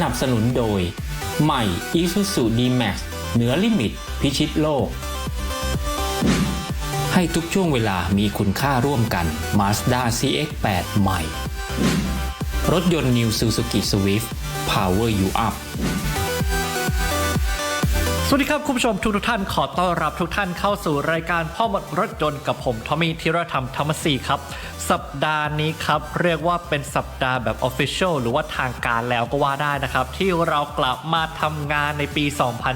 สนับสนุนโดย ใหม่ Isuzu D-Max เหนือลิมิต พิชิตโลก ให้ทุกช่วงเวลามีคุณค่าร่วมกัน Mazda CX-8 ใหม่ รถยนต์ New Suzuki Swift Power You Up สวัสดีครับ คุณผู้ชมทุกทุกท่านขอต้อนรับทุกท่านเข้าสู่รายการพ่อหมดรถยนต์กับผมทอมมี่ธีรธรรมธรรมศรีครับ สัปดาห์นี้ครับเรียกว่าเป็นสัปดาห์แบบ Official หรือว่าทางการแล้วก็ว่าได้นะครับ ที่เรากลับมาทำงานในปี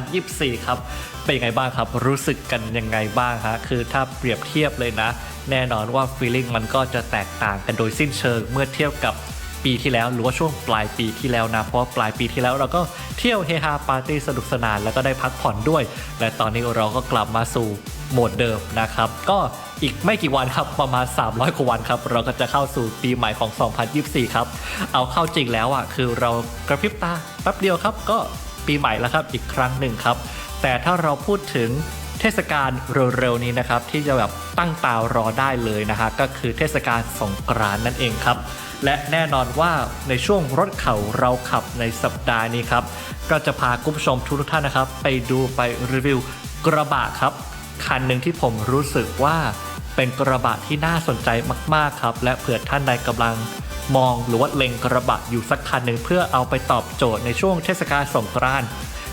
2024 ครับ เป็นยังไงบ้างครับ รู้สึกกันยังไงบ้างฮะคือถ้าเปรียบเทียบเลยนะ แน่นอนว่า feeling มันก็จะแตกต่างกันโดยสิ้นเชิงเมื่อเทียบกับ ปีที่แล้ว หรือว่าช่วงปลายปีที่แล้วนะ เพราะปลายปีที่แล้วเราก็เที่ยวเฮฮาปาร์ตี้สนุกสนานแล้วก็ได้พักผ่อนด้วย และตอนนี้เราก็กลับมาสู่โหมดเดิมนะครับ ก็อีกไม่กี่วันครับประมาณ 300กว่าวันครับ เราก็จะเข้าสู่ปีใหม่ของ 2024 ครับ เอาเข้าจริงแล้วอะคือเรากระพริบตาแป๊บเดียวครับ ก็ปีใหม่แล้วครับอีกครั้งหนึ่งครับ แต่ถ้าเราพูดถึงเทศกาลเร็วๆนี้นะครับที่จะแบบตั้งตารอได้เลยนะฮะก็คือเทศกาลสงกรานต์นั่นเองครับ และแน่นอนว่าในช่วงรถเขาเราขับในสัปดาห์นี้ครับ ก็จะพาคุณผู้ชมทุกท่านนะครับ ไปดูไปรีวิวกระบะครับ คันหนึ่งที่ผมรู้สึกว่าเป็นกระบะที่น่าสนใจมาก ๆ ครับ และเผื่อท่านใดกำลังมองหรือว่าเล็งกระบะอยู่สักคันหนึ่งเพื่อเอาไปตอบโจทย์ในช่วงเทศกาลสงกรานต์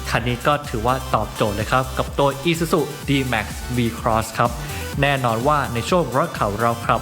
คันนี้ก็ถือว่าตอบโจทย์เลยครับ กับตัว Isuzu D-Max V-Cross ครับ แน่นอนว่าในช่วงรถเข่าเราครับ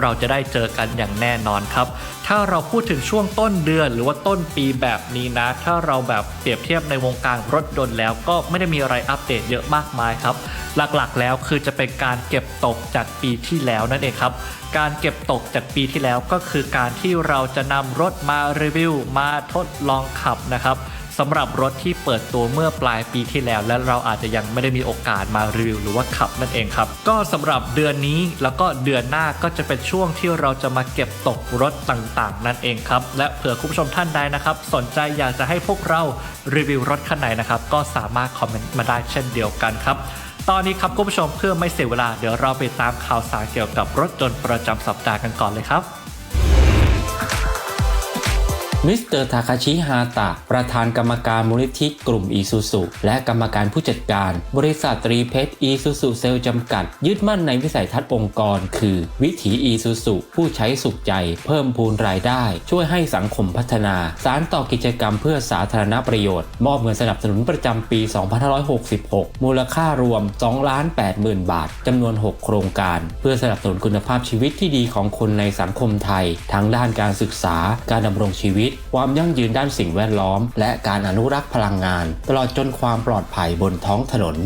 เราจะได้เจอกันอย่างแน่นอนครับ ถ้าเราพูดถึงช่วงต้นเดือนหรือว่าต้นปีแบบนี้นะ ถ้าเราแบบเปรียบเทียบในวงการรถยนต์แล้วก็ไม่ได้มีอะไรอัปเดตเยอะมากมายครับ หลักๆแล้วคือจะเป็นการเก็บตกจากปีที่แล้วนั่นเองครับ การเก็บตกจากปีที่แล้วก็คือการที่เราจะนำรถมารีวิวมาทดลองขับนะครับ สำหรับรถที่เปิดตัวเมื่อปลายปีที่แล้ว และเราอาจจะยังไม่ได้มีโอกาสมารีวิวหรือว่าขับนั่นเองครับ ก็สำหรับเดือนนี้แล้วก็เดือนหน้าก็จะเป็นช่วงที่เราจะมาเก็บตกรถต่างๆ นั่นเองครับ และเผื่อคุณผู้ชมท่านใดนะครับ สนใจอยากจะให้พวกเรารีวิวรถคันไหนนะครับก็สามารถคอมเมนต์มาได้เช่นเดียวกันครับตอนนี้ครับคุณผู้ชมเพื่อไม่เสียเวลาเดี๋ยวเราไปตามข่าวสารเกี่ยวกับรถยนต์ประจำสัปดาห์กันก่อนเลยครับ มิสเตอร์ทาคาชิฮาตะ ประธานกรรมการมูลนิธิกลุ่มอีซูซุและกรรมการผู้จัดการ บริษัทตรีเพชรอีซูซุเซลจำกัด ยึดมั่นในวิสัยทัศน์องค์กร คือ วิถีอีซูซุผู้ใช้สุขใจ เพิ่มพูนรายได้ ช่วยให้สังคมพัฒนา สารต่อกิจกรรมเพื่อสาธารณประโยชน์ มอบเงินสนับสนุนประจำปี 2566 มูลค่ารวม 2 ล้าน 80,000 บาทจำนวน 6 โครงการ เพื่อสนับสนุนคุณภาพชีวิตที่ดีของคนในสังคมไทยทั้งด้านการศึกษา การดำรงชีวิตความยั่งยืนด้านสิ่งแวดล้อม และการอนุรักษ์พลังงาน ตลอดจนความปลอดภัยบนท้องถนน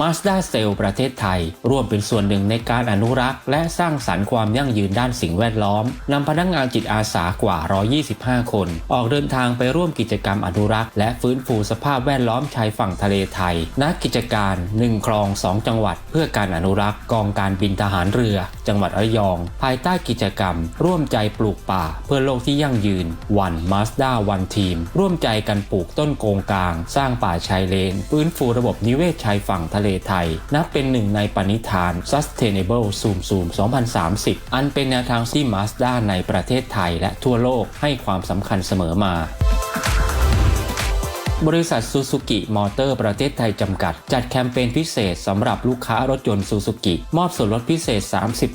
Mazda c e l l ประเทศไทย ร่วมเป็นส่วนหนึ่งในการอนุรักษ์ และสร้างสรรค์ความยั่งยืนด้านสิ่งแวดล้อมนำพนักงานจิตอาสากว่า 125 คน ออกเดินทางไปร่วมกิจกรรมอนุรักษ์ และฟื้นฟูสภาพแวดล้อมชายฝั่งทะเลไทยนักกิจการ1คลอง 2 จังหวัด เพื่อการอนุรักษ์กองการบินทหารเรือ จังหวัดระยอง ภายใต้กิจกรรม ร่วมใจปลูกป่า เพื่อโลกที่ยั่งยืนวันมาสด้าวันทีม ร่วมใจกันปลูกต้นโกงกลาง สร้างป่าชายเลนฟื้นฟูระบบนิเวศชายฝั่งทะเลไทย นับเป็นหนึ่งในปณิธาน Sustainable Zoom Zoom 2030 อันเป็นแนวทางที่มาสด้าในประเทศไทยและทั่วโลกให้ความสำคัญเสมอมา บริษัทซูซูกิมอเตอร์ประเทศไทยจำกัด จัดแคมเปญพิเศษสำหรับลูกค้ารถยนต์ซูซูกิมอบส่วนลดพิเศษ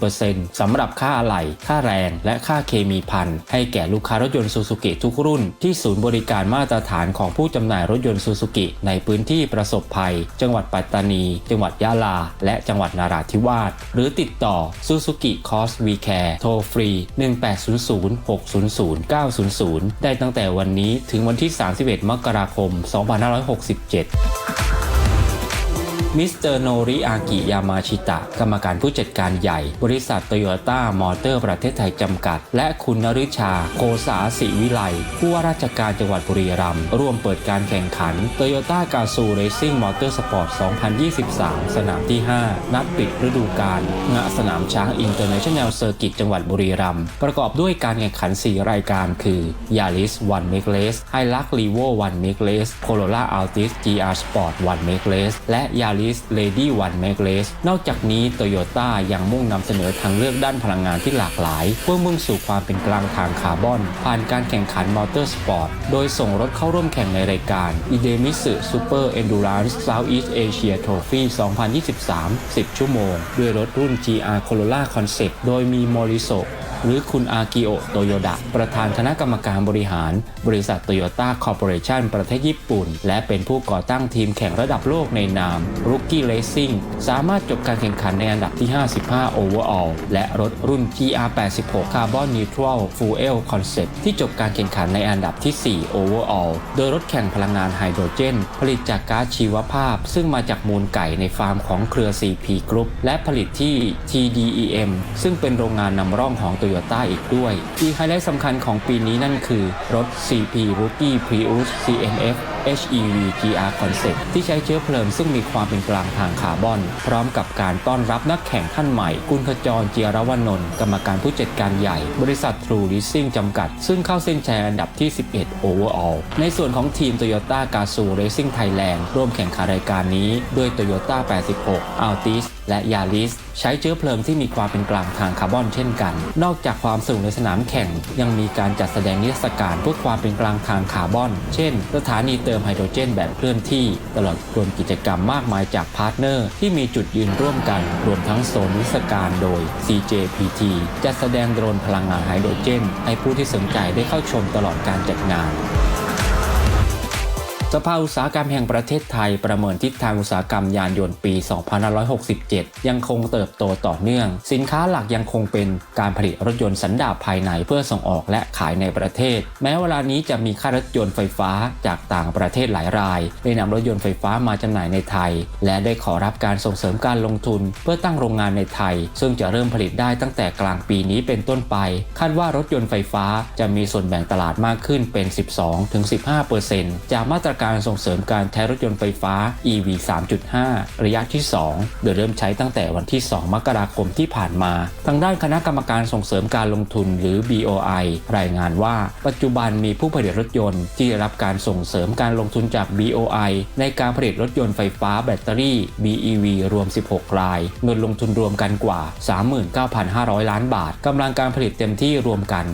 30%สำหรับค่าอะไหล่ ค่าแรง และค่าเคมีพันให้แก่ลูกค้ารถยนต์ซูซูกิทุกรุ่น ที่ศูนย์บริการมาตรฐานของผู้จำหน่ายรถยนต์ซูซูกิในพื้นที่ประสบภัย จังหวัดปัตตานี จังหวัดยะลา และจังหวัดนาราธิวาสหรือติดต่อซูซูกิคอสวีแคร์โทรฟรี 1800 600 900 ได้ตั้งแต่วันนี้ถึงวันที่ 31 มกราคม2567 มิสเตอร์โนริอากิยามาชิตะ กรรมการผู้จัดการใหญ่ บริษัทโตโยต้ามอเตอร์ประเทศไทยจำกัด และคุณนฤชาโกษาศิวิไลผู้ว่าราชการจังหวัดบุรีรัมย์ร่วมเปิดการแข่งขันโตโยต้ากาซูเรซิ่งมอเตอร์สปอร์ต 2023 สนามที่ 5 นัดปิดฤดูกาลณสนามช้างอินเตอร์เนชั่นแนลเซอร์กิตจังหวัดบุรีรัมย์ประกอบด้วยการแข่งขัน 4 รายการคือยาริสวันเมกเลสไฮลักลีโววันเมกเลสโคโรล่าอัลติส GR Sport วันเมกเลสและยา Yaris Lady One m a g l e s นอกจากนี้ Toyota ยังมุ่งนำเสนอทางเลือกด้านพลังงานที่หลากหลาย เพื่อมุ่งสู่ความเป็นกลางทางคาร์บอน ผ่านการแข่งขันมอเตอร์สปอร์ต โดยส่งรถเข้าร่วมแข่งในรายการ i d e m i s u Super Endurance Southeast Asia Trophy 2023 10 ชั่วโมง ด้วยรถรุ่น GR Corolla Concept โดยมี Moriso หรือคุณอากิโอโตโยดะ ประธานคณะกรรมการบริหาร บริษัทโตโยต้าคอร์ปอเรชันประเทศญี่ปุ่น และเป็นผู้ก่อตั้งทีมแข่งระดับโลกในนาม Rookie Racing สามารถจบการแข่งขันในอันดับที่ 55 Overall และรถรุ่น GR86 Carbon Neutral Fuel Concept ที่จบการแข่งขันในอันดับที่ 4 Overall โดยรถแข่งพลังงานไฮโดรเจน ผลิตจากก๊าซชีวภาพ ซึ่งมาจากมูลไก่ในฟาร์มของเครือ CP Group และผลิตที่ TDEM ซึ่งเป็นโรงงานนำร่องของ Toyota อีกด้วย อีกไฮไลท์สำคัญของปีนี้นั่นคือ รถ CP Rookie Prius CNF HEV GR Concept ที่ใช้เชื้อเพลิงซึ่งมีความเป็นกลางทางคาร์บอน พร้อมกับการต้อนรับนักแข่งท่านใหม่ กุลขจรเจียรวนนท์กรรมการผู้จัดการใหญ่ บริษัท True Leasing จำกัด ซึ่งเข้าเส้นชัยอันดับที่ 11 Overall ในส่วนของทีม Toyota g a z o Racing Thailand ร่วมแข่งขันรายการนี้ด้วย Toyota 86 Altis และ Yaris ใช้เชื้อเพลิงที่มีความเป็นกลางทางคาร์บอนเช่นกัน นอกจากความสูงในสนามแข่ง ยังมีการจัดแสดงนิทรรศการเพื่อความเป็นกลางทางคาร์บอน เช่น สถานีเติมไฮโดรเจนแบบเคลื่อนที่ ตลอดรวมกิจกรรมมากมายจากพาร์ทเนอร์ ที่มีจุดยืนร่วมกัน รวมทั้งโซนนิทรรศการโดย CJPT จัดแสดงโดรนพลังงานไฮโดรเจน ให้ผู้ที่สนใจได้เข้าชมตลอดการจัดงาน สภาอุตสาหกรรมแห่งประเทศไทยประเมินทิศทางอุตสาหกรรมยานยนต์ปี 2567 ยังคงเติบโตต่อเนื่อง สินค้าหลักยังคงเป็นการผลิตรถยนต์สันดาปภายในเพื่อส่งออกและขายในประเทศ แม้เวลานี้จะมีค่ารถยนต์ไฟฟ้าจากต่างประเทศหลายราย ได้นำรถยนต์ไฟฟ้ามาจำหน่ายในไทย และได้ขอรับการส่งเสริมการลงทุน เพื่อตั้งโรงงานในไทย ซึ่งจะเริ่มผลิตได้ตั้งแต่กลางปีนี้เป็นต้นไป คาดว่ารถยนต์ไฟฟ้าจะมีส่วนแบ่งตลาดมากขึ้นเป็น 12-15%จากมาตรการส่งเสริมการใช้รถยนต์ไฟฟ้า EV 3.5 ระยะที่ 2 โดยเริ่มใช้ตั้งแต่วันที่ 2 มกราคมที่ผ่านมา ทางด้านคณะกรรมการส่งเสริมการลงทุนหรือ BOI รายงานว่า ปัจจุบันมีผู้ผลิตรถยนต์ที่ได้รับการส่งเสริมการลงทุนจาก BOI ในการผลิตรถยนต์ไฟฟ้าแบตเตอรี่ BEV รวม 16 ราย เงินลงทุนรวมกันกว่า 39,500 ล้านบาทกำลังการผลิตเต็มที่รวมกัน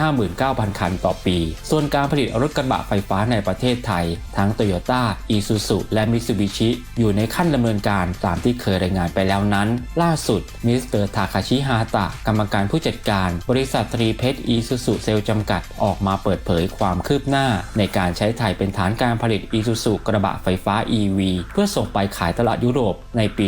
359,000 คันต่อปี ส่วนการผลิตรถกระบะไฟฟ้าในประเทศไทยทั้ง Toyota, Isuzu และ Mitsubishi อยู่ในขั้นดำเนินการตามที่เคยรายงานไปแล้วนั้น ล่าสุดมิสเตอร์ทาคาชิฮาตะกรรมการผู้จัดการ บริษัทตรีเพชร Isuzu เซลจำกัดออกมาเปิดเผยความคืบหน้า ในการใช้ไทยเป็นฐานการผลิต Isuzu กระบะไฟฟ้า EV เพื่อส่งไปขายตลาดยุโรปในปี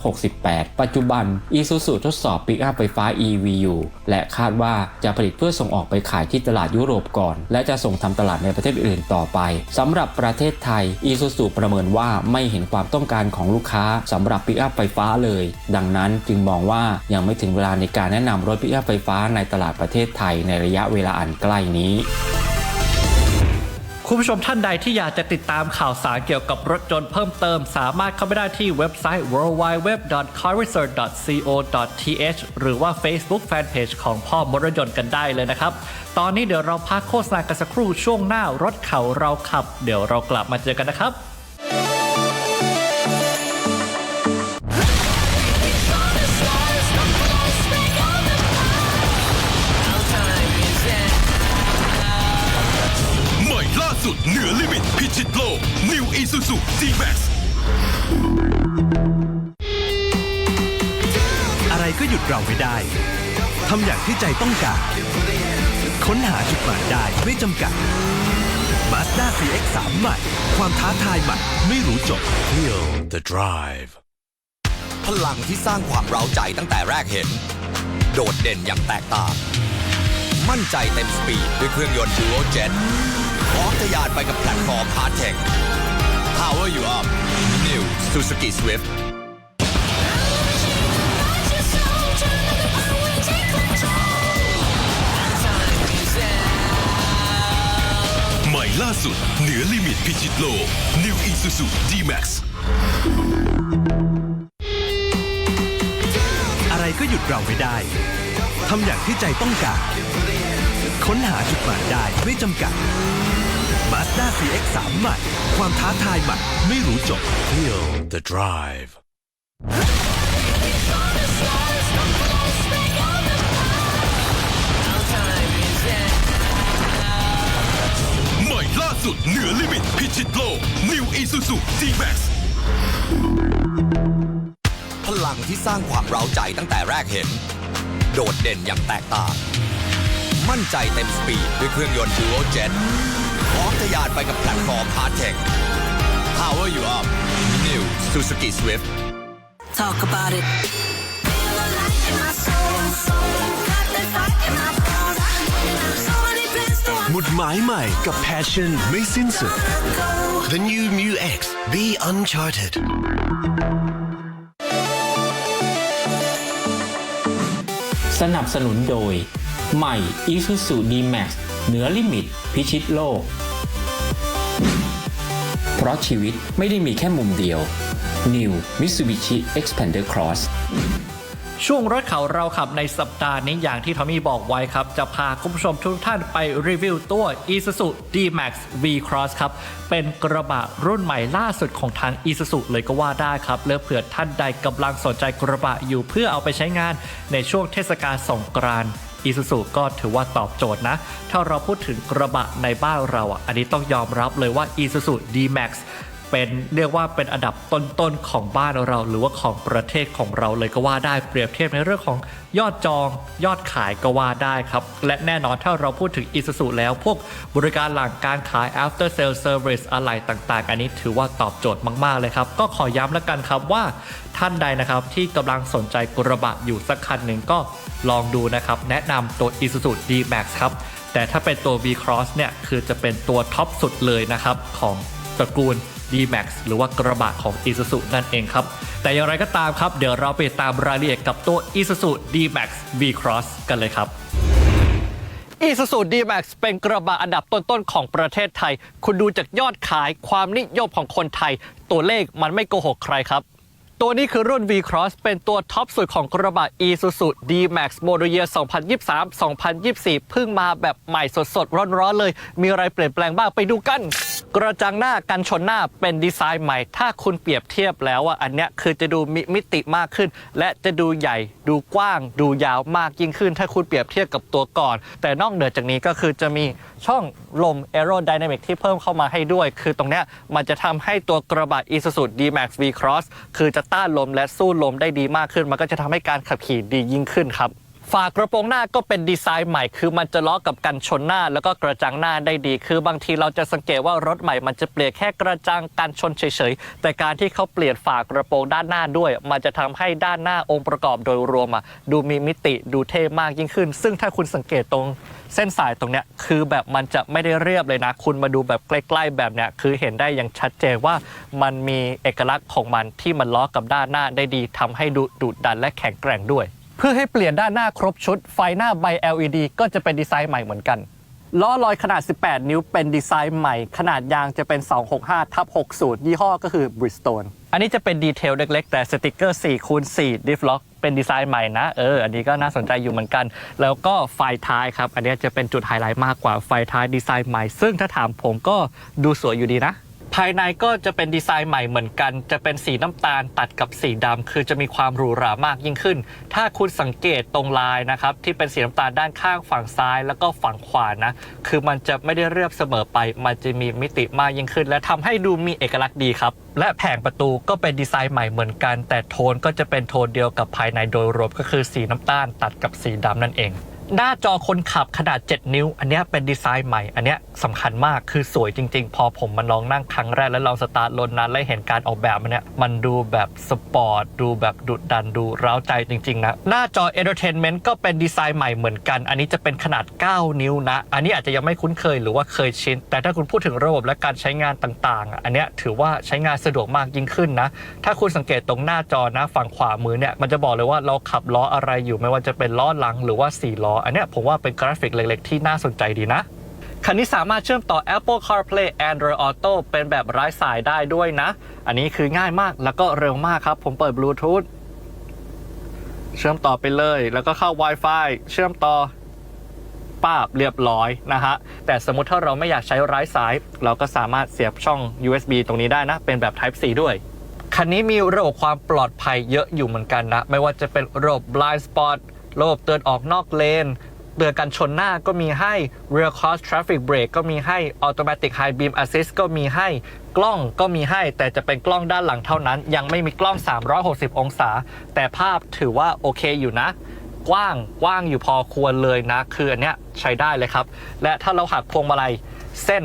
2568 ปัจจุบัน Isuzu ทดสอบปิกอัพไฟฟ้า EV อยู่ และคาดว่าจะผลิตเพื่อส่งออกไปขายที่ตลาดยุโรปก่อน และจะส่งทำตลาดในประเทศอื่นต่อไปสำหรับประเทศไทยอีซูซูประเมินว่าไม่เห็นความต้องการของลูกค้าสำหรับปิกอัพไฟฟ้าเลย ดังนั้นจึงมองว่ายังไม่ถึงเวลาในการแนะนำรถปิกอัพไฟฟ้าในตลาดประเทศไทยในระยะเวลาอันใกล้นี้ คุณผู้ชมท่านใดที่อยากจะติดตามข่าวสารเกี่ยวกับรถยนต์เพิ่มเติม สามารถเข้าไปได้ที่เว็บไซต์ worldwideweb.carresearch.co.th หรือว่า Facebook Fanpage ของพ่อมรถยนต์กันได้เลยนะครับ ตอนนี้เดี๋ยวเราพักโฆษณากันสักครู่ช่วงหน้ารถเขาเราขับ เดี๋ยวเรากลับมาเจอกันนะครับ ทำอย่างที่ใจต้องการ ค้นหาจุดหมายได้ไม่จำกัด Mazda CX-3 ใหม่ ความท้าทายใหม่ ไม่รู้จบ Feel the drive พลังที่สร้างความเร้าใจตั้งแต่แรกเห็น โดดเด่นอย่างแตกต่าง มั่นใจเต็มสปีดด้วยเครื่องยนต์ Dual Jet พร้อมทะยานไปกับแพลตฟอร์ม Hard Tech Power you up New Suzuki Swift ล่าสุด เหนือลิมิตพิชิตโลก New Isuzu D-Max อะไรก็หยุดเราไม่ได้ ทำอย่างที่ใจต้องการ ค้นหาจุดหมายได้ไม่จำกัด Mazda CX-3 ใหม่ ความท้าทายใหม่ไม่รู้จบ Feel the drive สุดเหนือลิมิตพิชิตโลก New Isuzu D-Max พลังที่สร้างความเร้าใจตั้งแต่แรกเห็น โดดเด่นอย่างแตกต่าง มั่นใจเต็มสปีดด้วยเครื่องยนต์ Dual Jet พร้อมทะยานไปกับแพลตฟอร์ม Hard Tech Power you up New Suzuki Swift Talk about it. Feel the light in my soul. Got that fire in my มุดหมายใหม่กับ Passion ไม่สิ้นสุด go. The new Mu X Be Uncharted สนับสนุนโดย ใหม่ Isuzu D-Max เหนือลิมิต พิชิตโลก เพราะชีวิตไม่ได้มีแค่มุมเดียว New Mitsubishi Xpander Cross ช่วงรถเขาเราขับในสัปดาห์นี้อย่างที่ทอมมี่บอกไว้ครับ จะพาคุณผู้ชมทุกท่านไปรีวิวตัว Isuzu D-Max V-Cross ครับ เป็นกระบะรุ่นใหม่ล่าสุดของทาง Isuzu เลยก็ว่าได้ครับเลือกเผื่อท่านใดกำลังสนใจกระบะอยู่เพื่อเอาไปใช้งานในช่วงเทศกาลสงกรานต์อีซูซูก็ถือว่าตอบโจทย์นะ ถ้าเราพูดถึงกระบะในบ้านเราอะ อันนี้ต้องยอมรับเลยว่า Isuzu D-Max เป็นเรียกว่าเป็นอันดับต้นๆของบ้านเรา หรือว่าของประเทศของเราเลยก็ว่าได้เปรียบเทียบในเรื่องของยอดจองยอดขายก็ว่าได้ครับ และแน่นอนถ้าเราพูดถึง Isuzu แล้ว พวกบริการหลังการขาย after sale service อะไรต่างๆ อันนี้ถือว่าตอบโจทย์มากๆเลยครับ ก็ขอย้ำแล้วกันครับว่าท่านใดนะครับที่กำลังสนใจกระบะอยู่สักคันหนึ่งก็ลองดูนะครับ แนะนำตัว Isuzu D-Max ครับ แต่ถ้าเป็นตัว V-Cross เนี่ย คือจะเป็นตัวท็อปสุดเลยนะครับ ของตระกูล D-Max หรือว่ากระบะของ Isuzu นั่นเองครับ แต่อย่างไรก็ตามครับ เดี๋ยวเราไปตามรายละเอียดกับตัว Isuzu D-Max V-Cross กันเลยครับ Isuzu D-Max เป็นกระบะอันดับต้นๆของประเทศไทย คุณดูจากยอดขายความนิยมของคนไทย ตัวเลขมันไม่โกหกใครครับ ตัวนี้คือรุ่น V-Cross เป็นตัวท็อปสุดของกระบะ Isuzu D-Max Model Year 2023-2024 เพิ่งมาแบบใหม่สดๆ ร้อนๆเลย มีอะไรเปลี่ยนแปลงบ้างไปดูกัน กระจังหน้ากันชนหน้าเป็นดีไซน์ใหม่ ถ้าคุณเปรียบเทียบแล้วอะอันเนี้ยคือจะดูมีมิติมากขึ้น และจะดูใหญ่ดูกว้าง ดูยาวมากยิ่งขึ้น ถ้าคุณเปรียบเทียบกับตัวก่อน แต่นอกเหนือจากนี้ก็คือจะมีช่องลม Aerodynamic ที่เพิ่มเข้ามาให้ด้วย คือตรงเนี้ยมันจะทำให้ตัวกระบะ Isuzu D-Max V-Cross คือจะต้านลมและสู้ลมได้ดีมากขึ้น มันก็จะทำให้การขับขี่ดียิ่งขึ้นครับ ฝากระโปรงหน้าก็เป็นดีไซน์ใหม่ คือมันจะล้อกับกันชนหน้า แล้วก็กระจังหน้าได้ดี คือบางทีเราจะสังเกตว่ารถใหม่มันจะเปลี่ยนแค่กระจังกันชนเฉยๆ แต่การที่เขาเปลี่ยนฝากระโปรงด้านหน้าด้วย มันจะทำให้ด้านหน้าองค์ประกอบโดยรวมอะดูมีมิติดูเท่มากยิ่งขึ้น ซึ่งถ้าคุณสังเกตตรงเส้นสายตรงเนี้ยคือแบบมันจะไม่ได้เรียบเลยนะ คุณมาดูแบบใกล้ ๆ แบบเนี้ยคือเห็นได้อย่างชัดเจนว่ามันมีเอกลักษณ์ของมันที่มันล้อกับด้านหน้าได้ดีทำให้ดูดุดันและแข็งแกร่งด้วย เพื่อให้เปลี่ยนด้านหน้าครบชุด ไฟหน้าใบ LED ก็จะเป็นดีไซน์ใหม่เหมือนกัน ล้อลอยขนาด 18 นิ้วเป็นดีไซน์ใหม่ ขนาดยางจะเป็น 265ทับ60 ยี่ห้อก็คือ Bridgestone อันนี้จะเป็นดีเทลเล็กๆ แต่สติกเกอร์4คูณ4 diff lock เป็นดีไซน์ใหม่นะ เออ อันนี้ก็น่าสนใจอยู่เหมือนกัน แล้วก็ไฟท้ายครับ อันนี้จะเป็นจุดไฮไลท์มากกว่าไฟท้ายดีไซน์ใหม่ ซึ่งถ้าถามผมก็ดูสวยอยู่ดีนะ ภายในก็จะเป็นดีไซน์ใหม่เหมือนกัน จะเป็นสีน้ำตาลตัดกับสีดำคือจะมีความหรูหรามากยิ่งขึ้น ถ้าคุณสังเกตตรงลายนะครับที่เป็นสีน้ำตาลด้านข้างฝั่งซ้าย แล้วก็ฝั่งขวานะ คือมันจะไม่ได้เรียบเสมอไป มันจะมีมิติมากยิ่งขึ้น และทำให้ดูมีเอกลักษณ์ดีครับ และแผงประตูก็เป็นดีไซน์ใหม่เหมือนกัน แต่โทนก็จะเป็นโทนเดียวกับภายในโดยรวมก็คือสีน้ำตาลตัดกับสีดำนั่นเอง หน้าจอคนขับขนาด 7 นิ้ว อันนี้เป็นดีไซน์ใหม่ อันนี้สำคัญมากคือสวยจริง ๆ พอผมมันลองนั่งครั้งแรกแล้วลองสตาร์ทรถนั้นแล้วเห็นการออกแบบมันเนี้ยมันดูแบบสปอร์ตดูแบบดุดันดูร้าวใจจริง ๆ นะ หน้าจอ Entertainment ก็เป็นดีไซน์ใหม่เหมือนกัน อันนี้จะเป็นขนาด 9 นิ้วนะ อันนี้อาจจะยังไม่คุ้นเคยหรือว่าเคยชิน แต่ถ้าคุณพูดถึงระบบและการใช้งานต่างๆ อันนี้ถือว่าใช้งานสะดวกมากยิ่งขึ้นนะ ถ้าคุณสังเกตตรงหน้าจอนะฝั่งขวามือเนี่ยมันจะบอกเลยว่าเราขับล้ออะไรอยู่ไม่ว่าจะเป็นล้อหลังหรือว่า4ล้ออันเนี้ยผมว่าเป็นกราฟิกเล็กๆ ที่น่าสนใจดีนะคันนี้สามารถเชื่อมต่อ Apple CarPlay Android Auto เป็นแบบไร้สายได้ด้วยนะ อันนี้คือง่ายมากแล้วก็เร็วมากครับ ผมเปิด Bluetooth เชื่อมต่อไปเลย แล้วก็เข้า Wi-Fi เชื่อมต่อป้าบเรียบร้อยนะฮะ แต่สมมติถ้าเราไม่อยากใช้ไร้สาย เราก็สามารถเสียบช่อง USB ตรงนี้ได้นะ เป็นแบบ Type C ด้วย คันนี้มีระบบความปลอดภัยเยอะอยู่เหมือนกันนะ ไม่ว่าจะเป็นระบบ blind spot ระบบเตือนออกนอกเลน เตือนกันชนหน้าก็มีให้ rear cross traffic brake ก็มีให้ automatic high beam assist ก็มีให้กล้องก็มีให้ แต่จะเป็นกล้องด้านหลังเท่านั้น ยังไม่มีกล้อง 360 องศา แต่ภาพถือว่าโอเคอยู่นะกว้างกว้างอยู่พอควรเลยนะ คืออันเนี้ยใช้ได้เลยครับ และถ้าเราหักพวงมาลัยเส้น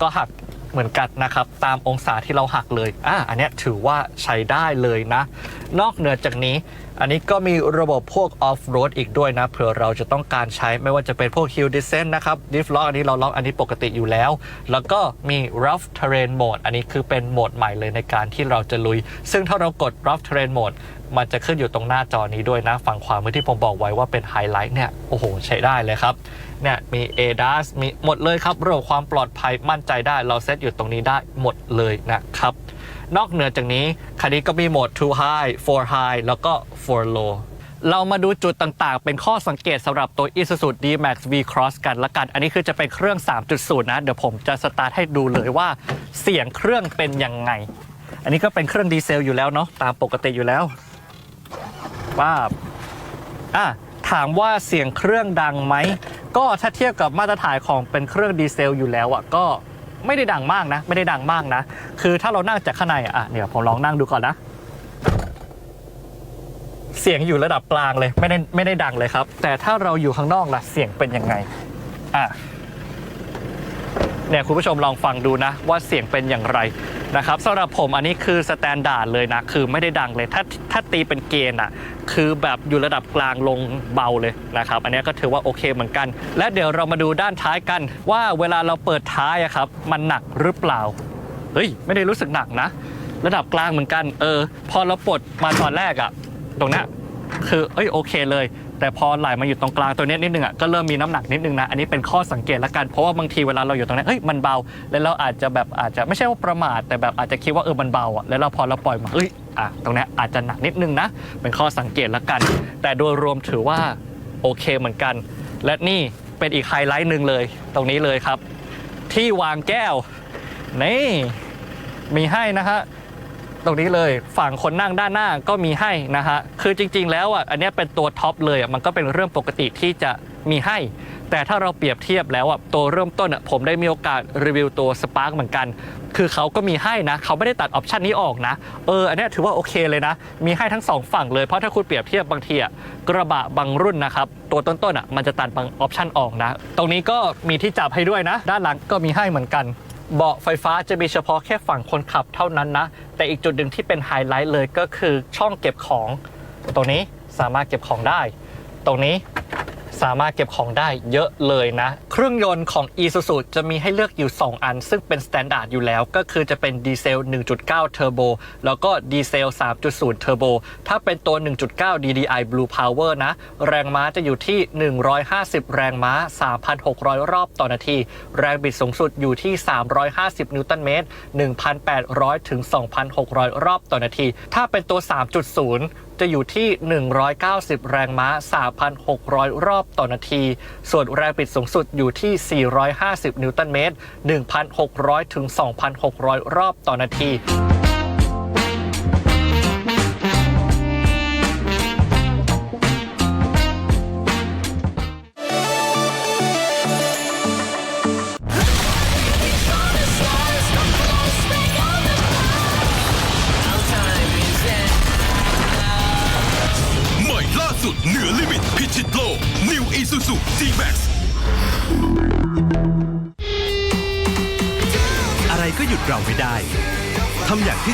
ก็หักเหมือนกันนะครับ ตามองศาที่เราหักเลยอะอันเนี้ยถือว่าใช้ได้เลยนะ นอกเหนือจากนี้ อันนี้ก็มีระบบพวก off road อีกด้วยนะ เผื่อเราจะต้องการใช้ไม่ว่าจะเป็นพวก hill descent นะครับ diff lock อันนี้เราล็อกอันนี้ปกติอยู่แล้ว แล้วก็มี rough terrain mode อันนี้คือเป็นโหมดใหม่เลยในการที่เราจะลุย ซึ่งถ้าเรากด rough terrain mode มันจะขึ้นอยู่ตรงหน้าจอนี้ด้วยนะ ฝั่งขวามือที่ผมบอกไว้ว่าเป็นไฮไลท์เนี่ย โอ้โห ใช้ได้เลยครับ เนี่ยมี ADAS มีหมดเลยครับเรื่องความปลอดภัยมั่นใจได้เราเซตอยู่ตรงนี้ได้หมดเลยนะครับ นอกเหนือจากนี้คันนี้ก็มีโหมด Too High, For High แล้วก็ For Low เรามาดูจุดต่างๆ เป็นข้อสังเกตสำหรับตัว Isuzu D-Max V-Cross กันละกัน อันนี้คือจะเป็นเครื่อง 3.0 นะ เดี๋ยวผมจะสตาร์ทให้ดูเลยว่าเสียงเครื่องเป็นยังไง อันนี้ก็เป็นเครื่องดีเซลอยู่แล้วเนาะตามปกติอยู่แล้วว้าบอะถามว่าเสียงเครื่องดังไหม ก็ถ้าเทียบกับมาตรฐานของเป็นเครื่องดีเซลอยู่แล้วอะก็ ไม่ได้ดังมากนะ ไม่ได้ดังมากนะ คือถ้าเรานั่งจากข้างในอะเดี๋ยวผมลองนั่งดูก่อนนะ เสียงอยู่ระดับกลางเลย ไม่ได้ไม่ได้ดังเลยครับ แต่ถ้าเราอยู่ข้างนอกล่ะเสียงเป็นยังไงอะ เนี่ยคุณผู้ชมลองฟังดูนะ ว่าเสียงเป็นอย่างไรนะครับสำหรับผมอันนี้คือสแตนดาร์ดเลยนะ คือไม่ได้ดังเลยถ้าถ้าตีเป็นเกณฑ์อะคือแบบอยู่ระดับกลางลงเบาเลยนะครับ อันนี้ก็ถือว่าโอเคเหมือนกัน และเดี๋ยวเรามาดูด้านท้ายกัน ว่าเวลาเราเปิดท้ายอะครับ มันหนักหรือเปล่าเฮ้ยไม่ได้รู้สึกหนักนะ ระดับกลางเหมือนกัน เออ พอเราปลดมาตอนแรกอะตรงนี้คือเอ้ยโอเคเลย แต่พอไหลมาอยู่ตรงกลางตัวนี้นิดนึงอะก็เริ่มมีน้ำหนักนิดนึงนะอันนี้เป็นข้อสังเกตละกันเพราะว่าบางทีเวลาเราอยู่ตรงนี้เฮ้ยมันเบา แล้วเราอาจจะแบบอาจจะไม่ใช่ว่าประมาทแต่แบบอาจจะคิดว่าเออมันเบาอะแล้วเราพอเราปล่อยมาเอ้ยอะตรงนี้อาจจะหนักนิดนึงนะเป็นข้อสังเกตละกัน แต่โดยรวมถือว่าโอเคเหมือนกัน และนี่เป็นอีกไฮไลท์หนึ่งเลย ตรงนี้เลยครับ ที่วางแก้วนี่มีให้นะฮะ ตรงนี้เลย ฝั่งคนนั่งด้านหน้าก็มีให้นะฮะคือจริง ๆ แล้วอะอันนี้เป็นตัวท็อปเลยอะมันก็เป็นเรื่องปกติที่จะมีให้ แต่ถ้าเราเปรียบเทียบแล้วอะตัวเริ่มต้นอะผมได้มีโอกาสรีวิวตัว Spark เหมือนกัน คือเขาก็มีให้นะเขาไม่ได้ตัดออปชันนี้ออกนะเอออันนี้ถือว่าโอเคเลยนะ มีให้ทั้งสองฝั่งเลยเพราะถ้าคุณเปรียบเทียบบางทีอะกระบะบางรุ่นนะครับตัวต้นๆอะมันจะตัดบางออปชันออกนะ ตรงนี้ก็มีที่จับให้ด้วยนะ ด้านหลังก็มีให้เหมือนกัน เบาะไฟฟ้าจะมีเฉพาะแค่ฝั่งคนขับเท่านั้นนะ แต่อีกจุดหนึ่งที่เป็นไฮไลท์เลยก็คือช่องเก็บของ ตรงนี้สามารถเก็บของได้ ตรงนี้ สามารถเก็บของได้เยอะเลยนะ เครื่องยนต์ของ Isuzu จะมีให้เลือกอยู่ 2 อัน ซึ่งเป็นสแตนดาร์ดอยู่แล้ว ก็คือจะเป็นดีเซล 1.9 เทอร์โบ แล้วก็ดีเซล 3.0 เทอร์โบ ถ้าเป็นตัว 1.9 DDI Blue Power นะ แรงม้าจะอยู่ที่ 150 แรงม้า 3,600 รอบต่อนาที แรงบิดสูงสุดอยู่ที่ 350 นิวตันเมตร 1,800 ถึง 2,600 รอบต่อนาที ถ้าเป็นตัว 3.0จะอยู่ที่ 190 แรงม้า 3,600 รอบต่อนาที ส่วนแรงบิดสูงสุดอยู่ที่ 450 นิวตันเมตร 1,600 ถึง 2,600 รอบต่อนาที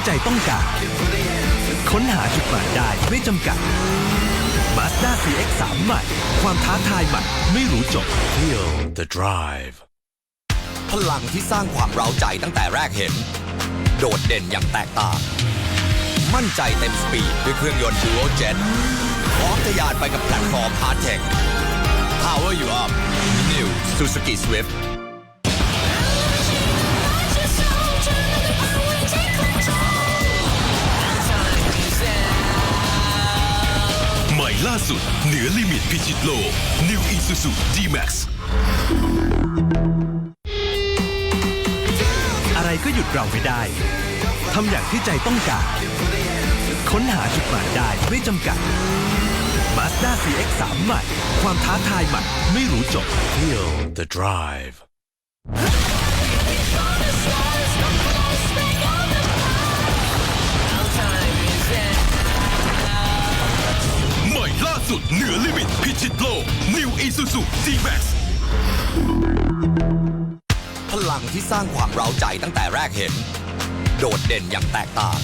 ใจต้องการค้นหาจุดหมายได้ไม่จำกัด Mazda CX-3 ใหม่ ความท้าทายใหม่ไม่รู้จบ Feel the drive พลังที่สร้างความเร้าใจตั้งแต่แรกเห็น โดดเด่นอย่างแตกต่าง มั่นใจเต็มสปีดด้วยเครื่องยนต์ Dual Jet พร้อมทะยานไปกับแพลตฟอร์ม Hard Tech Power you up New Suzuki Swift ล่าสุด เหนือลิมิตพิจิตโลก New Isuzu D-Max อะไรก็หยุดเราไม่ได้ ทำอย่างที่ใจต้องการ ค้นหาจุดหมายได้ไม่จำกัด Mazda CX-3 ใหม่ ความท้าทายใหม่ ไม่รู้จบ Feel the drive New Isuzu D-Max พลังที่สร้างความเร้าใจตั้งแต่แรกเห็น โดดเด่นอย่างแตกต่าง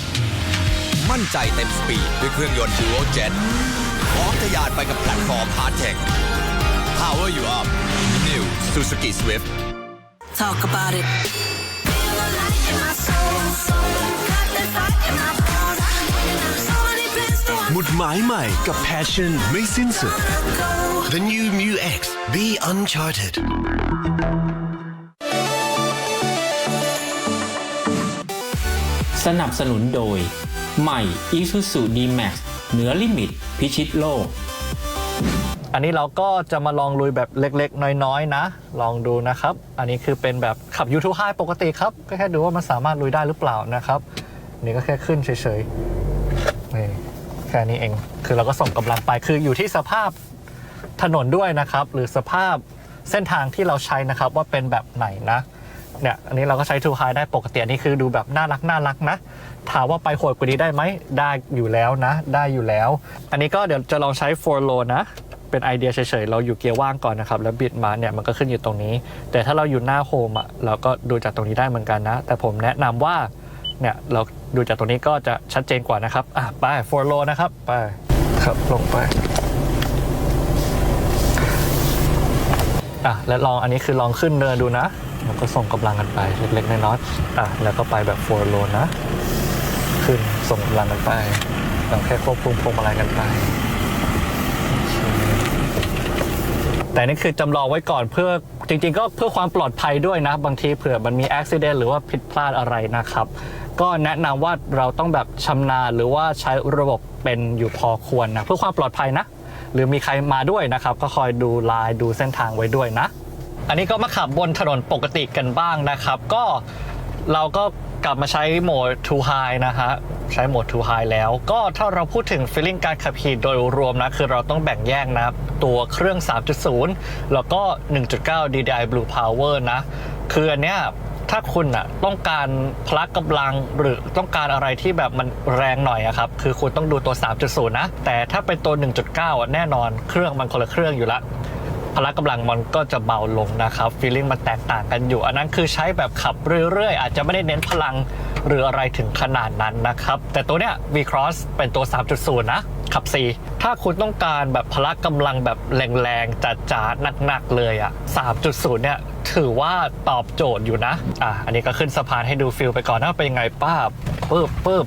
มั่นใจเต็มสปีดด้วยเครื่องยนต์ Dual Jet พร้อมทะยานไปกับแพลตฟอร์ม Hard Tech Power you up New Suzuki Swift Talk about it. Feel the light in my soul. Got that fire in my หมุดหมายใหม่กับ Passion ไม่สิ้นสุด The new Mu X Be Uncharted สนับสนุนโดย ใหม่ Isuzu D-Max เหนือลิมิต พิชิตโลก อันนี้เราก็จะมาลองลุยแบบเล็กๆ น้อยๆ นะ ลองดูนะครับ อันนี้คือเป็นแบบขับ YouTube High ปกติครับ ก็แค่ดูว่ามันสามารถลุยได้หรือเปล่านะครับ นี่ก็แค่ขึ้นเฉยๆ แค่นี้เอง คือเราก็ส่งกำลังไป คืออยู่ที่สภาพถนนด้วยนะครับ หรือสภาพเส้นทางที่เราใช้นะครับว่าเป็นแบบไหนนะ เนี่ย อันนี้เราก็ใช้ True High ได้ปกติอันนี้คือดูแบบน่ารักน่ารักนะ ถามว่าไปโหดกว่านี้ได้ไหม ได้อยู่แล้วนะ ได้อยู่แล้ว อันนี้ก็เดี๋ยวจะลองใช้ for low นะ เป็นไอเดียเฉยๆ เราอยู่เกียร์ว่างก่อนนะครับ แล้วบิดมาเนี่ยมันก็ขึ้นอยู่ตรงนี้ แต่ถ้าเราอยู่หน้าโฮมอะเราก็ดูจากตรงนี้ได้เหมือนกันนะ แต่ผมแนะนำว่า เนี่ยเรา ดูจากตรงนี้ก็จะชัดเจนกว่านะครับ อะไป for low นะครับ ไป ครับ ลงไป อะ แล้วลองอันนี้คือลองขึ้นเนินดูนะ แล้วก็ส่งกำลังกันไปเล็กๆน้อยๆอะ แล้วก็ไปแบบ for low นะ ขึ้นส่งกำลังกันไปเราแค่ควบคุมพวงมาลัยกันไป แต่นี่คือจำลองไว้ก่อนเพื่อจริง ๆ ก็เพื่อความปลอดภัยด้วยนะ บางทีเผื่อมันมีอุบิเหตุหรือว่าผิดพลาดอะไรนะครับ ก็แนะนำว่าเราต้องแบบชำนาญหรือว่าใช้ระบบเป็นอยู่พอควรนะเพื่อความปลอดภัยนะ หรือมีใครมาด้วยนะครับ ก็คอยดูลายดูเส้นทางไว้ด้วยนะ อันนี้ก็มาขับบนถนนปกติกันบ้างนะครับ ก็เราก็กลับมาใช้โหมด to High นะฮะ ใช้โหมด to High แล้ว ก็ถ้าเราพูดถึง feeling การขับขี่โดยรวมนะ คือเราต้องแบ่งแยกนะ ตัวเครื่อง 3.0 แล้วก็ 1.9 DDI Blue Power นะ คืออันเนี้ย ถ้าคุณอะต้องการพละกำลังหรือต้องการอะไรที่แบบมันแรงหน่อยอะครับคือคุณต้องดูตัว 3.0 นะ แต่ถ้าเป็นตัว 1.9อะแน่นอนเครื่องมันคนละเครื่องอยู่ละพละกำลังมันก็จะเบาลงนะครับฟีลลิ่งมันแตกต่างกันอยู่ อันนั้นคือใช้แบบขับเรื่อยๆ อาจจะไม่ได้เน้นพลังหรืออะไรถึงขนาดนั้นนะครับ แต่ตัวเนี้ย V-Cross เป็นตัว 3.0 นะ ขับ4ถ้าคุณต้องการแบบพละกำลังแบบแรงๆจ๋าๆหนักๆเลยอะ3.0 เนี่ยถือว่าตอบโจทย์อยู่นะ อะ อันนี้ก็ขึ้นสะพานให้ดูฟิลไปก่อนนะว่าเป็นยังไงป้าบปึ๊บปึ๊บ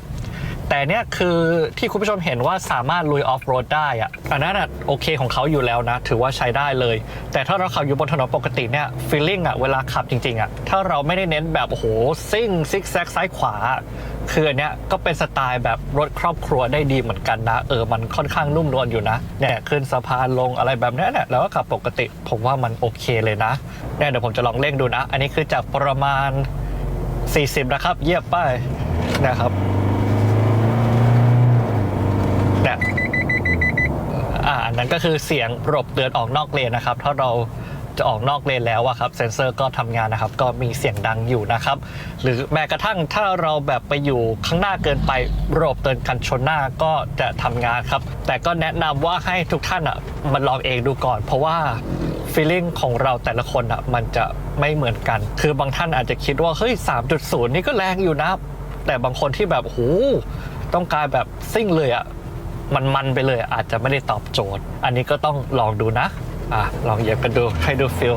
แต่เนี่ยคือที่คุณผู้ชมเห็นว่าสามารถลุยออฟโรดได้อะอันนั้นอะโอเคของเขาอยู่แล้วนะ ถือว่าใช้ได้เลย แต่ถ้าเราขับอยู่บนถนนปกติเนี่ยฟีลลิ่งอะเวลาขับจริงๆอะถ้าเราไม่ได้เน้นแบบโอ้โหซิ่งซิกแซกซ้ายขวา คืออันเนี้ยก็เป็นสไตล์แบบรถครอบครัวได้ดีเหมือนกันนะ เออมันค่อนข้างนุ่มนวลอยู่นะเนี่ยขึ้นสะพานลงอะไรแบบนี้เนี่ยแล้วก็ขับปกติผมว่ามันโอเคเลยนะเนี่ยเดี๋ยวผมจะลองเร่งดูนะ อันนี้คือจากประมาณ 40 นะครับ เยียบไปนะครับเนี่ยอ่าอันนั้นก็คือเสียงระบบเตือนออกนอกเลนนะครับ ถ้าเรา จะออกนอกเลนแล้วอะครับเซ็นเซอร์ก็ทำงานนะครับ ก็มีเสียงดังอยู่นะครับ หรือแม้กระทั่งถ้าเราแบบไปอยู่ข้างหน้าเกินไประบบเตือนกันชนหน้าก็จะทำงานครับ แต่ก็แนะนำว่าให้ทุกท่านอะมันลองเองดูก่อน เพราะว่า feeling ของเราแต่ละคนอะมันจะไม่เหมือนกัน คือบางท่านอาจจะคิดว่าเฮ้ย 3.0 นี่ก็แรงอยู่นะ แต่บางคนที่แบบโหต้องการแบบซิ่งเลยอะมันมันไปเลยอาจจะไม่ได้ตอบโจทย์ อันนี้ก็ต้องลองดูนะ อะลองเหยียบกันดูให้ดูฟิล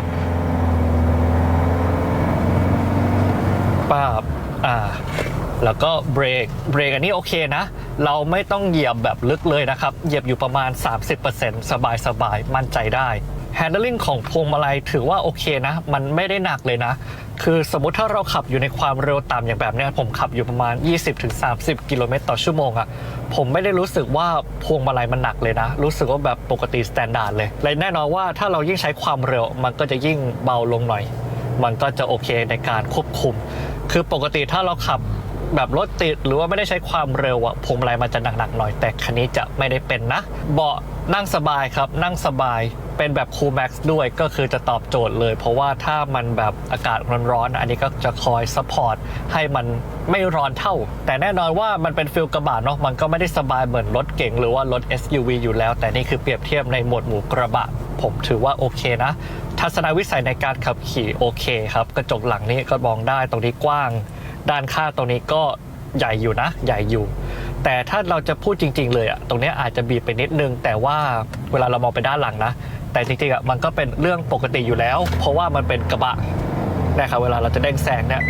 ป้าบอ่า แล้วก็เบรกเบรกอันนี้โอเคนะ เราไม่ต้องเหยียบแบบลึกเลยนะครับ เหยียบอยู่ประมาณ 30%สบายสบายๆมั่นใจได้ handling ของพวงมาลัยถือว่าโอเคนะ มันไม่ได้หนักเลยนะ คือสมมุติถ้าเราขับอยู่ในความเร็วต่ำอย่างแบบเนี้ยผมขับอยู่ประมาณ 20-30 กิโลเมตรต่อชั่วโมงอะผมไม่ได้รู้สึกว่าพวงมาลัยมันหนักเลยนะ รู้สึกว่าแบบปกติสแตนดาร์ดเลยและแน่นอนว่าถ้าเรายิ่งใช้ความเร็ว มันก็จะยิ่งเบาลงหน่อย มันก็จะโอเคในการควบคุม คือปกติถ้าเราขับแบบรถติดหรือว่าไม่ได้ใช้ความเร็วอะพวงมาลัยมันจะหนักๆหน่อย แต่คันนี้จะไม่ได้เป็นนะ เบาะ นั่งสบายครับ นั่งสบายเป็นแบบ Cool Max ด้วยก็คือจะตอบโจทย์เลย เพราะว่าถ้ามันแบบอากาศร้อนๆอันนี้ก็จะคอยซัพพอร์ตให้มันไม่ร้อนเท่า แต่แน่นอนว่ามันเป็นฟิลกระบะเนาะมันก็ไม่ได้สบายเหมือนรถเก๋งหรือว่ารถ SUV อยู่แล้ว แต่นี่คือเปรียบเทียบในหมวดหมู่กระบะ ผมถือว่าโอเคนะ ทัศนวิสัยในการขับขี่โอเคครับกระจกหลังนี่ก็มองได้ตรงนี้กว้าง ด้านข้างตรงนี้ก็ใหญ่อยู่นะ ใหญ่อยู่ แต่ถ้าเราจะพูดจริง ๆ เลยอะตรงนี้อาจจะบีบไปนิดนึง แต่ว่าเวลาเรามองไปด้านหลังนะ แต่จริงๆอะมันก็เป็นเรื่องปกติอยู่แล้ว เพราะว่ามันเป็นกระบะนะครับเวลาเราจะเด้งแซงเนี่ย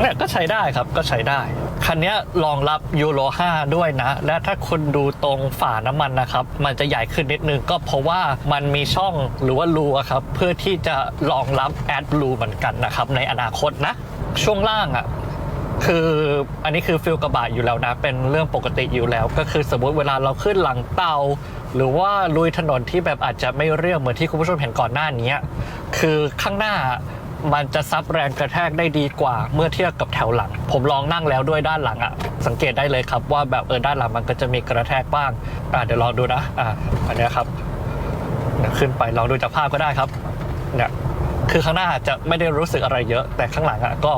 เนี่ยก็ใช้ได้ครับก็ใช้ได้คันนี้รองรับยูโร5ด้วยนะ และถ้าคุณดูตรงฝาน้ำมันนะครับ มันจะใหญ่ขึ้นนิดนึงก็เพราะว่ามันมีช่องหรือว่ารูอะครับ เพื่อที่จะรองรับ Add Blue เหมือนกันนะครับ ในอนาคตนะ ช่วงล่างอะ คืออันนี้คือฟิลกระบะอยู่แล้วนะ เป็นเรื่องปกติอยู่แล้ว ก็คือสมมติเวลาเราขึ้นหลังเตา หรือว่าลุยถนนที่แบบอาจจะไม่เรียบเหมือนที่คุณผู้ชมเห็นก่อนหน้านี้คือข้างหน้ามันจะซับแรงกระแทกได้ดีกว่าเมื่อเทียบกับแถวหลัง ผมลองนั่งแล้วด้วยด้านหลังอะ่ะ สังเกตได้เลยครับว่าแบบเออด้านหลังมันก็จะมีกระแทกบ้างอ่าเดี๋ยวลองดูนะอ่าอันนี้ครับเดี๋ยวขึ้นไปลองดูจากภาพก็ได้ครับเนี่ยคือข้างหน้าจะไม่ได้รู้สึกอะไรเยอะ แต่ข้างหลังอะ่ะก็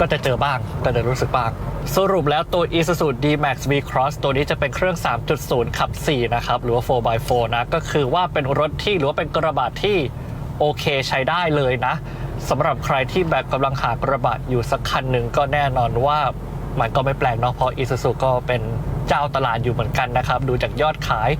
ก็จะเจอบ้างก็จะรู้สึกบ้าง สรุปแล้วตัว Isuzu D-Max V-Cross ตัวนี้จะเป็นเครื่อง 3.0 ขับ 4 นะครับ หรือว่า 4x4 นะ ก็คือว่าเป็นรถที่หรือว่าเป็นกระบะที่โอเคใช้ได้เลยนะสำหรับใครที่แบบกำลังหากระบะอยู่สักคันหนึ่งก็แน่นอนว่ามันก็ไม่แปลกเนาะเพราะ Isuzu ก็เป็น เจ้าตลาดอยู่เหมือนกันนะครับ ดูจากยอดขาย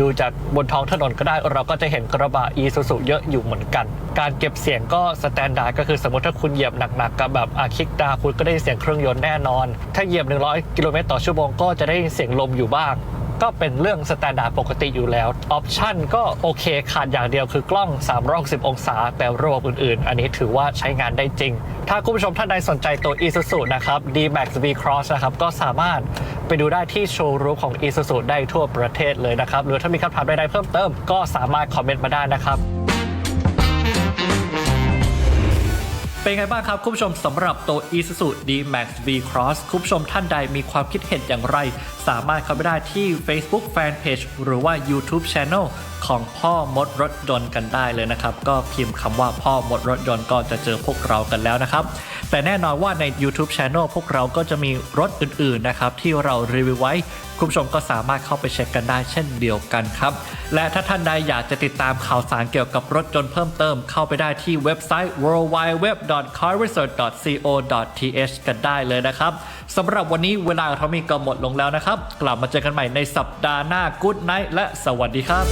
ดูจากบนท้องถนนก็ได้ เราก็จะเห็นกระบะ Isuzu เยอะอยู่เหมือนกัน การเก็บเสียงก็สแตนดาร์ดก็คือสมมติถ้าคุณเหยียบหนักๆกับแบบอาคิกดาคุณก็ได้เสียงเครื่องยนต์แน่นอน ถ้าเหยียบ 100 กิโลเมตรต่อชั่วโมงก็จะได้ยินเสียงลมอยู่บ้าง ก็เป็นเรื่องสแตนดาร์ดปกติอยู่แล้วออปชันก็โอเคขาดอย่างเดียวคือกล้อง 360 องศาแต่ระบบอื่นๆ อันนี้ถือว่าใช้งานได้จริง ถ้าคุณผู้ชมท่านใดสนใจตัว Isuzu นะครับ D-Max V-Cross นะครับก็สามารถไปดูได้ที่โชว์รูมของ Isuzu ได้ทั่วประเทศเลยนะครับ หรือถ้ามีคำถามใดๆเพิ่มเติมก็สามารถคอมเมนต์มาได้นะครับ เป็นไงบ้างครับ คุณผู้ชมสำหรับตัว Isuzu D-Max V-Cross คุณผู้ชมท่านใดมีความคิดเห็นอย่างไร สามารถเข้าไปได้ที่ Facebook Fanpage หรือว่า YouTube Channel ของพ่อมดรถยนต์กันได้เลยนะครับ ก็พิมพ์คำว่าพ่อมดรถยนต์ก็จะเจอพวกเรากันแล้วนะครับ แต่แน่นอนว่าใน YouTube Channel พวกเราก็จะมีรถอื่นๆนะครับที่เรารีวิวไว้ คุณผู้ชมก็สามารถเข้าไปเช็คกันได้เช่นเดียวกันครับ และถ้าท่านใดอยากจะติดตามข่าวสารเกี่ยวกับรถยนต์เพิ่มเติมเข้าไปได้ที่เว็บไซต์ worldwideweb.carresearch.co.th กันได้เลยนะครับสำหรับวันนี้เวลาเรามีก็หมดลงแล้วนะครับ กลับมาเจอกันใหม่ในสัปดาห์หน้า Good Night และสวัสดีครับ